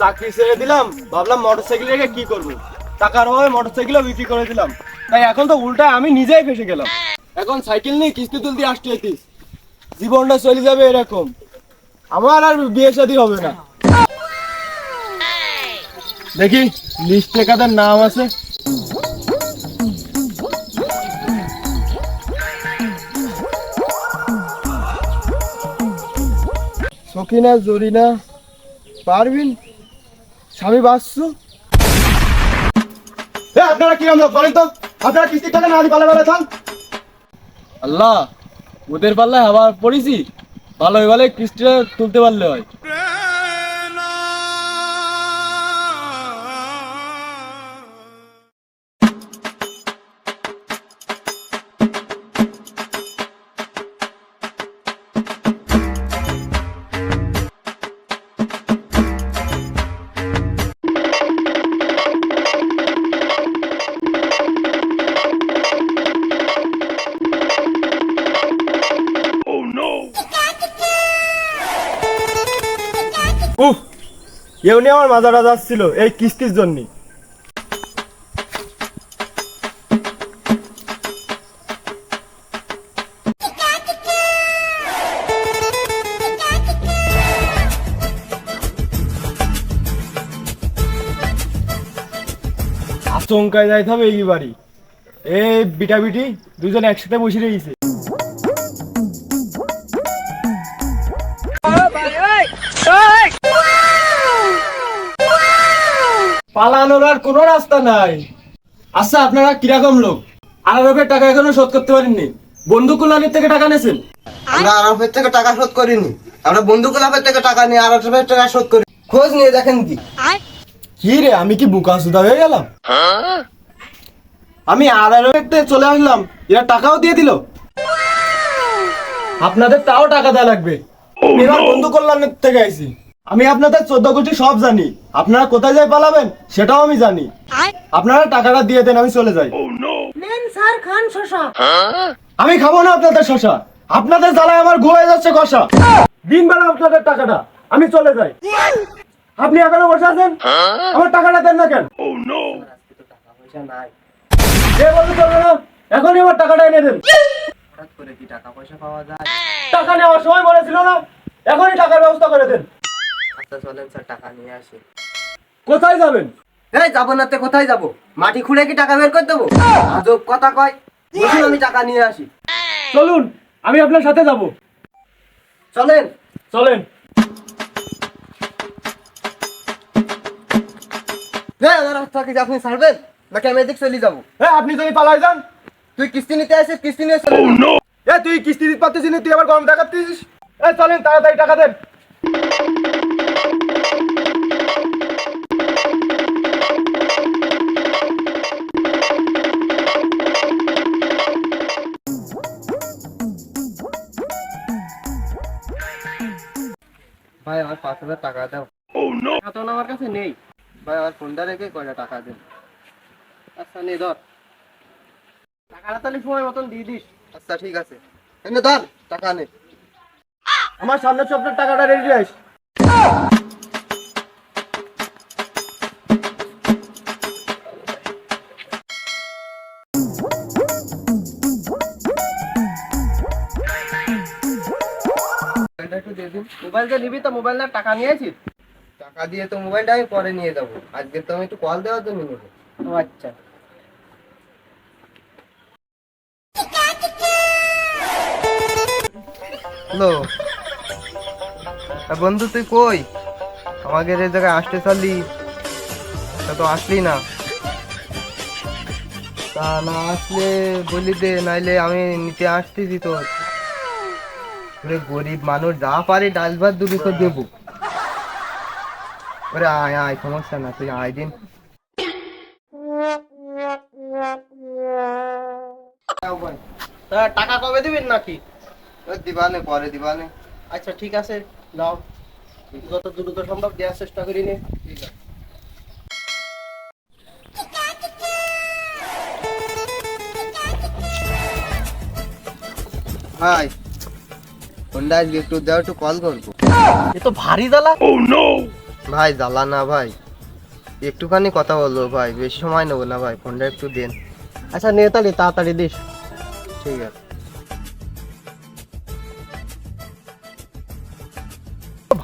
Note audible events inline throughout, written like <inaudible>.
চাকরি ছেড়ে দিলাম, ভাবলাম মোটরসাইকেল রেখে কি করব? টাকার অভাবে মোটরসাইকেলও বিক্রি করে দিলাম। তাই এখন তো উল্টা আমি নিজেই ফেসে গেলাম। এখন সাইকেল নিয়ে কিস্তি তুলতে আসতে হইতিস জীবনটা চলে যাবে এরকম। আমার আর বিয়ে শাদী হবে না। দেখি লিস্টে কাদের নাম আছে? সকিনা, জরিনা পারবিন স্বামী বাসু। আপনারা কি লোক বলেন তো? আপনারা কিস্তির টাকা না পালা পালে থান। আল্লাহ ওদের পাল্লায় আবার পড়েছি। ভালো হয়ে গেলে কিস্তিটা তুলতে পারলে হয়। উফ এমনি আমার মাজাটা যাচ্ছিল, এই কিস্তির জন্য। আচমকায় যাইতে হবে এই বাড়ি। এই বিটা বিটি দুজন একসাথে বসে রয়েছে। পালানোর আর কোনো রাস্তা নাই। আচ্ছা আপনারা কীরকম লোক? আরবের টাকা এখনও শোধ করতে পারেননি। বন্ধু কুলানির থেকে টাকা নেছেন আমরা আরবের থেকে টাকা শোধ করিনি। আমরা বন্ধু গোলাপের থেকে টাকা নিয়ে আরবের টাকা শোধ করি। খোঁজ নিয়ে দেখেন কি। কি রে আমি কি বুকা সুদা হয়ে গেলাম? আমি আরবের চলে আসলাম এরা টাকাও দিয়ে দিল। আপনাদের তাও টাকা দেওয়া লাগবে। এবার বন্ধু কল্যাণের থেকে আইছি। আমি আপনাদের চোদ্দ কোটি সব জানি। আপনারা কোথায় যাই পালাবেন সেটাও আমি জানি। আপনারা টাকাটা দিয়ে দেন আমি চলে যাই। নেন স্যার খান শশা। আমি খাব না আপনাদের শশা। আপনাদের জ্বালায় আমার ঘুরে যাচ্ছে কষা। দিন বেলা আপনাদের টাকাটা আমি চলে যাই। আপনি এখনও বসে আছেন? আমার টাকাটা দেন না কেন? বলতে চলবে না এখনই আমার টাকাটা এনে দেন। হঠাৎ করে কি টাকা পয়সা পাওয়া যায়? টাকা নেওয়ার সময় বলেছিল না এখনই টাকার ব্যবস্থা করে দেন। চলেন স্যার টাকা নিয়ে আসি। কোথায় যাবেন? এই যাব না তে কোথায় যাব? মাটি খুঁড়ে কি টাকা বের করে দেবো? আজব কথা কয়। বলুন আমি টাকা নিয়ে আসি। চলুন আমি আপনার সাথে যাব। চলেন। চলেন। হ্যাঁ আপনি ছাড়বেন? নাকি আমি এদিক চলে যাব? হ্যাঁ আপনি যদি পালাই যান। তুই কিস্তি নিতে আসিস কিস্তি নিয়ে চলে। এ তুই কিস্তি দিতে পারতেছিস না, তুই আবার গরম দেখাচ্ছিস এ চলেন তাড়াতাড়ি টাকা দেন। ভাই আমার পাঁচ হাজার টাকা দাও। টাকা তো আমার কাছে নেই। ভাই আমার ফোনটা রেখে কয়টা টাকা দেন? আচ্ছা নে ধর। টাকাটা তাহলে সময় মতন দিয়ে দিস। আচ্ছা ঠিক আছে। এনে ধর টাকা নে। আমার সামনের সপ্তাহের টাকাটা রেডি আস মোবাইল যে নিবি তো মোবাইল না টাকা নিয়েছিস? টাকা দিয়ে তো মোবাইলটা আমি পরে নিয়ে যাব। আজকে তো আমি একটু কল দেওয়ার জন্য নেব। ও আচ্ছা। হ্যালো। বন্ধু তুই কই? আমাকে এই জায়গায় আসতে চালি তা তো আসলি না। তা না আসলে বলি দে নাইলে আমি নিতে আসতেছি তোর। ওরে গরিব মানুষ যা পারে ডাল ভাত দুটো তো দেবো। ওরে আয় আয় সমস্যা না তুই আয় দিন। টাকা কবে দিবেন নাকি? দিবানে পরে দিবানে। আচ্ছা ঠিক আছে নাও যত দ্রুত সম্ভব দেওয়ার চেষ্টা করি নে। ভাই। ফোনটা আজকে একটু দেওয়া একটু কল করব। এ তো ভারী জ্বালা। ভাই জ্বালা না ভাই। একটুখানি কথা বলব ভাই। বেশি সময় নেব না ভাই। ফোনটা একটু দেন। আচ্ছা নে তাহলে তাড়াতাড়ি দিস। ঠিক আছে।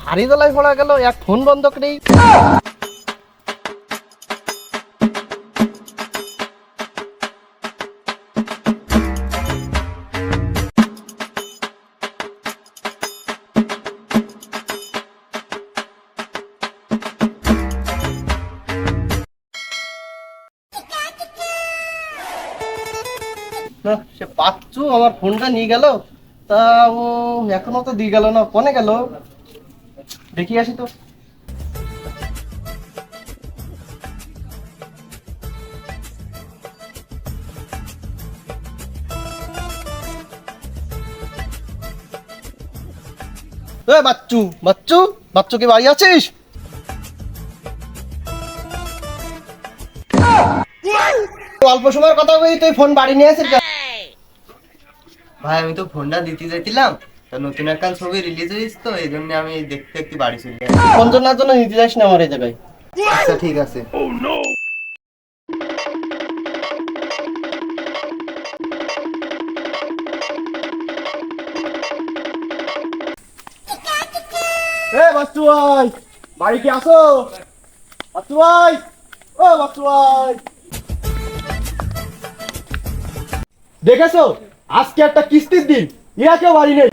ভারী দলায় পড়া গেল এক ফোন বন্ধ করেই সে পাচ্ছু আমার ফোনটা নিয়ে গেল। তা ও এখনও তো দিয়ে গেল না কোনে গেল। দেখি আসি তো। বাচ্চু বাচ্চু বাচ্চু কি বাড়ি আছিস? অল্প সময়ের কথা বলি তুই ফোন বাড়ি নিয়ে আসিস ভাই আমি তো ফোনটা দিতে যাইছিলাম তা নতুন একটা ছবি রিলিজ হয়েছে তো এই জন্য আমি দেখতে দেখতে বাড়ি চলে গেছি ফোন জন্য জন্য নিতে যাস না আমার এই জায়গায়। আচ্ছা ঠিক আছে। এ বাচ্চু ভাই বাড়ি কি আসো বাচ্চু ভাই ও বাচ্চু ভাই। দেখেছ? আজকে একটা কিস্তির দিন। ইরা কেউ বাড়ি নেই।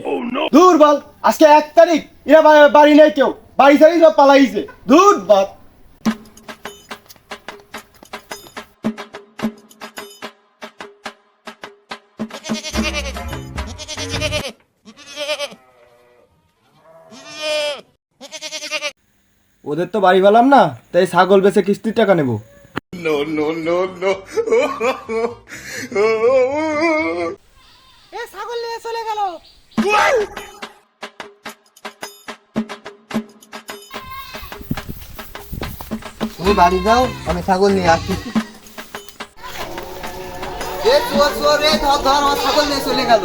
দূর বল। আজকে এক তারিখ। ইরা বাড়ি নেই কেউ। বাড়ি ছাড়ি সব পালাইছে। দূর বল। ওদের তো বাড়ি পেলাম না তাই ছাগল বেচে কিস্তির টাকা নেব। <laughs> এ ছাগল নিয়ে চলে গেল। তুমি বাড়ি যাও আমি ছাগল নিয়ে আসছি। এ চোর চোর রে ধর ধর আমার ছাগল নিয়ে চলে গেল।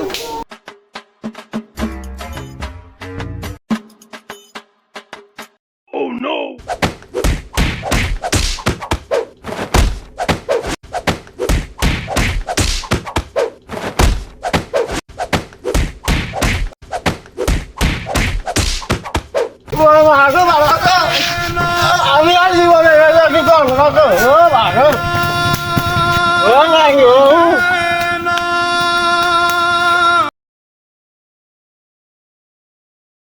আমি আর জীবনে করব? না তো ও ভালো ও